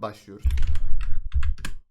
başlıyoruz.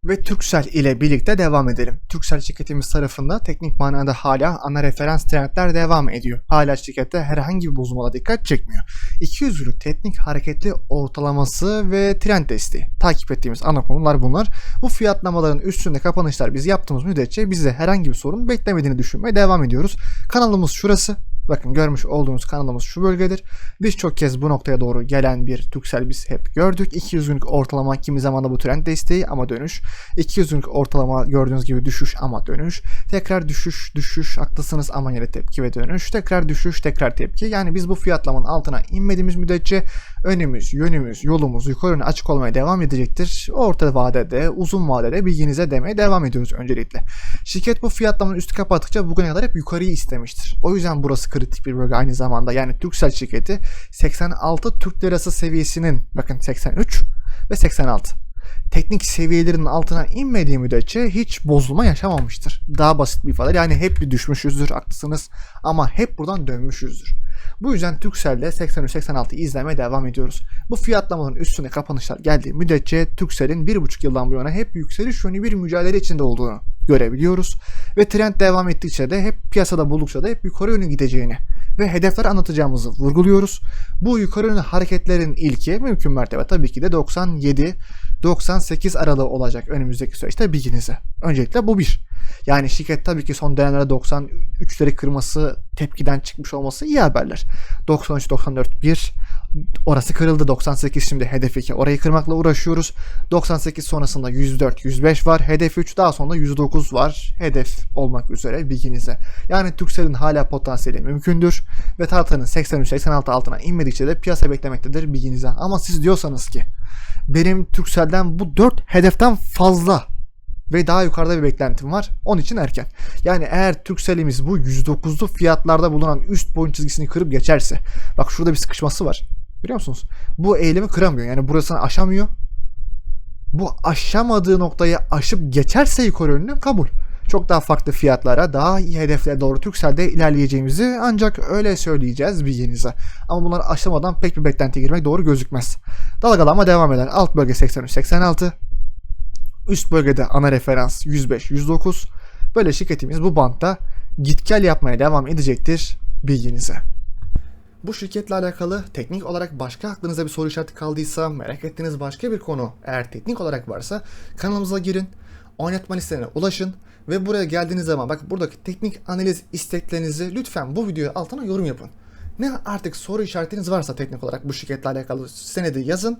Ve Turkcell ile birlikte devam edelim. Turkcell şirketimiz tarafında teknik manada hala ana referans trendler devam ediyor. Hala şirkette herhangi bir bozulmada dikkat çekmiyor. 200 günlük teknik hareketli ortalaması ve trend desteği. Takip ettiğimiz ana konular bunlar. Bu fiyatlamaların üstünde kapanışlar biz yaptığımız müddetçe bize herhangi bir sorun beklemediğini düşünmeye devam ediyoruz. Kanalımız şurası. Bakın görmüş olduğunuz kanalımız şu bölgedir. Birçok kez bu noktaya doğru gelen bir Turkcell biz hep gördük. 200 günlük ortalama kimi zaman da bu trend desteği ama dönüş. 200 günlük ortalama gördüğünüz gibi düşüş ama dönüş. Tekrar düşüş, düşüş, haklısınız ama yine tepki ve dönüş. Tekrar düşüş, tekrar tepki. Yani biz bu fiyatlamanın altına inmediğimiz müddetçe önümüz, yönümüz, yolumuz yukarı yönlü açık olmaya devam edecektir. Orta vadede, uzun vadede bilginize demeye devam ediyoruz öncelikle. Şirket bu fiyatlamanın üstü kapattıkça bugüne kadar hep yukarıyı istemiştir. O yüzden burası kritik bir bölge aynı zamanda. Yani Turkcell şirketi 86 Türk Lirası seviyesinin bakın 83 ve 86 teknik seviyelerin altına inmediği müddetçe hiç bozulma yaşamamıştır. Daha basit bir ifade yani hep bir düşmüşüzdür haklısınız ama hep buradan dönmüşüzdür. Bu yüzden Turkcell'de 83-86 izlemeye devam ediyoruz. Bu fiyatlamaların üstüne kapanışlar geldiği müddetçe Turkcell'in 1,5 yıldan bu yana hep yükseliş yönlü bir mücadele içinde olduğunu görebiliyoruz. Ve trend devam ettikçe de hep piyasada buldukça da hep yukarı yönlü gideceğini ve hedefler anlatacağımızı vurguluyoruz. Bu yukarı yönlü hareketlerin ilki mümkün mertebe tabii ki de 97 98 aralığı olacak önümüzdeki süreçte bilginize. Öncelikle bu bir. Yani şirket tabii ki son dönemlerde 93'leri kırması, tepkiden çıkmış olması iyi haberler. 93-94 1, orası kırıldı 98 şimdi hedef 2 orayı kırmakla uğraşıyoruz. 98 sonrasında 104 105 var hedef 3 daha sonra 109 var hedef olmak üzere bilginize. Yani Turkcell'in hala potansiyeli mümkündür ve tartanın 83-86 altına inmedikçe de piyasa beklemektedir bilginize. Ama siz diyorsanız ki benim Turkcell'den bu 4 hedeften fazla ve daha yukarıda bir beklentim var. Onun için erken. Yani eğer Turkcell'imiz bu 109'lu fiyatlarda bulunan üst boyun çizgisini kırıp geçerse. Bak şurada bir sıkışması var. Biliyor musunuz? Bu eğilimi kıramıyor. Yani burasını aşamıyor. Bu aşamadığı noktayı aşıp geçerse yukarı yönlü kabul. Çok daha farklı fiyatlara, daha iyi hedeflere doğru Turkcell'de ilerleyeceğimizi ancak öyle söyleyeceğiz bilginize. Ama bunları aşamadan pek bir beklentiye girmek doğru gözükmez. Dalgalanma devam eder. Alt bölge 83-86. Üst bölgede ana referans 105-109. Böyle şirketimiz bu bantta git gel yapmaya devam edecektir bilginize. Bu şirketle alakalı teknik olarak başka aklınıza bir soru işareti kaldıysa, merak ettiğiniz başka bir konu eğer teknik olarak varsa kanalımıza girin, oynatma listelerine ulaşın ve buraya geldiğiniz zaman bak buradaki teknik analiz isteklerinizi lütfen bu videoya altına yorum yapın. Ne artık soru işaretiniz varsa teknik olarak bu şirketle alakalı senedi yazın